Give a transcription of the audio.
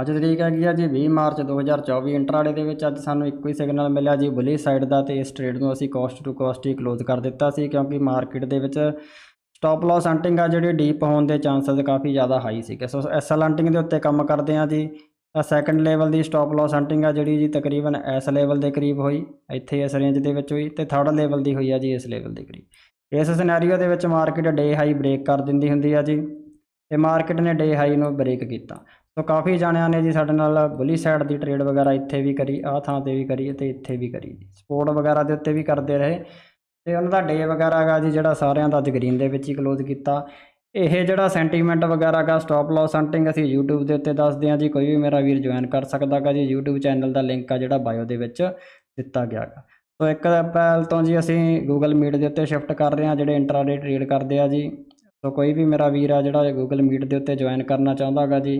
ਅੱਜ ਤਰੀਕ ਹੈਗੀ ਆ ਜੀ 20 ਮਾਰਚ 2024 ਇੰਟਰਾਡੇ ਦੇ ਵਿੱਚ ਅੱਜ ਸਾਨੂੰ ਇੱਕੋ ਹੀ ਸਿਗਨਲ ਮਿਲਿਆ ਜੀ ਬੁਲੀ ਸਾਈਡ ਦਾ ਤੇ ਇਸ ਟ੍ਰੇਡ ਨੂੰ ਅਸੀਂ ਕੋਸਟ ਟੂ ਕੋਸਟ ਹੀ ਕਲੋਜ਼ ਕਰ ਦਿੱਤਾ ਸੀ ਕਿਉਂਕਿ ਮਾਰਕੀਟ ਦੇ ਵਿੱਚ ਸਟਾਪ ਲਾਸ ਹੰਟਿੰਗ ਆ ਜਿਹੜੀ ਡੀਪ ਹੋਣ ਦੇ ਚਾਂਸਸ ਕਾਫੀ ਜ਼ਿਆਦਾ ਹਾਈ ਸੀਗੇ। ਸੋ ਐਸਐਲ ਹੰਟਿੰਗ ਦੇ ਉੱਤੇ ਕੰਮ ਕਰਦੇ ਆ ਜੀ। ਤਾਂ ਸੈਕੰਡ ਲੈਵਲ ਦੀ ਸਟਾਪ ਲਾਸ ਹੰਟਿੰਗ ਆ ਜਿਹੜੀ ਜੀ ਤਕਰੀਬਨ ਇਸ ਲੈਵਲ ਦੇ ਕਰੀਬ ਹੋਈ, ਇੱਥੇ ਇਸ ਰੇਂਜ ਦੇ ਵਿੱਚ ਹੋਈ ਤੇ ਥਰਡ ਲੈਵਲ ਦੀ ਹੋਈ ਆ ਜੀ ਇਸ ਲੈਵਲ ਦੇ ਕਰੀਬ। ਇਸ ਸਿਨੈਰੀਓ ਦੇ ਵਿੱਚ ਮਾਰਕੀਟ ਡੇ ਹਾਈ ਬ੍ਰੇਕ ਕਰ ਦਿੰਦੀ ਹੁੰਦੀ ਆ ਜੀ। ਤੇ ਮਾਰਕੀਟ ਨੇ ਡੇ ਹਾਈ ਨੂੰ ਬ੍ਰੇਕ ਕੀਤਾ। ਸੋ ਕਾਫੀ ਜਾਣਿਆਂ ਨੇ ਜੀ ਸਾਡੇ ਨਾਲ ਬੁਲੀ ਸਾਈਡ ਦੀ ਟ੍ਰੇਡ ਵਗੈਰਾ ਇੱਥੇ ਵੀ ਕਰੀ, ਆਹ ਥਾਂ ਤੇ ਵੀ ਕਰੀ ਤੇ ਇੱਥੇ ਵੀ ਕਰੀ ਸਪੋਰਟ ਵਗੈਰਾ ਦੇ ਉੱਤੇ ਵੀ ਕਰਦੇ ਰਹੇ ਤੇ ਉਹਨਾਂ ਦਾ ਡੇ ਵਗੈਰਾ ਹੈਗਾ ਜੀ ਜਿਹੜਾ ਸਾਰਿਆਂ ਦਾ ਅੱਜ ਗ੍ਰੀਨ ਦੇ ਵਿੱਚ ਹੀ ਕਲੋਜ਼ ਕੀਤਾ। ਇਹ ਜਿਹੜਾ ਸੈਂਟੀਮੈਂਟ ਵਗੈਰਾ ਦਾ ਸਟਾਪ ਲਾਸ ਹੰਟਿੰਗ ਅਸੀਂ YouTube ਦੇ ਉੱਤੇ ਦੱਸਦੇ ਹਾਂ ਜੀ, ਕੋਈ ਵੀ ਮੇਰਾ ਵੀਰ ਜੁਆਇਨ ਕਰ ਸਕਦਾ ਗਾ ਜੀ, YouTube ਚੈਨਲ ਦਾ ਲਿੰਕ ਆ ਜਿਹੜਾ ਬਾਇਓ ਦੇ ਵਿੱਚ ਦਿੱਤਾ ਗਿਆ ਗਾ। ਸੋ 1 ਅਪ੍ਰੈਲ ਤੋਂ ਜੀ ਅਸੀਂ Google Meet ਦੇ ਉੱਤੇ ਸ਼ਿਫਟ ਕਰ ਰਹੇ ਹਾਂ, ਜਿਹੜੇ ਇੰਟਰਾਡੇ ਟ੍ਰੇਡ ਕਰਦੇ ਆ ਜੀ। ਸੋ ਕੋਈ ਵੀ ਮੇਰਾ ਵੀਰ ਆ ਜਿਹੜਾ Google Meet ਦੇ ਉੱਤੇ ਜੁਆਇਨ ਕਰਨਾ ਚਾਹੁੰਦਾ ਗਾ ਜੀ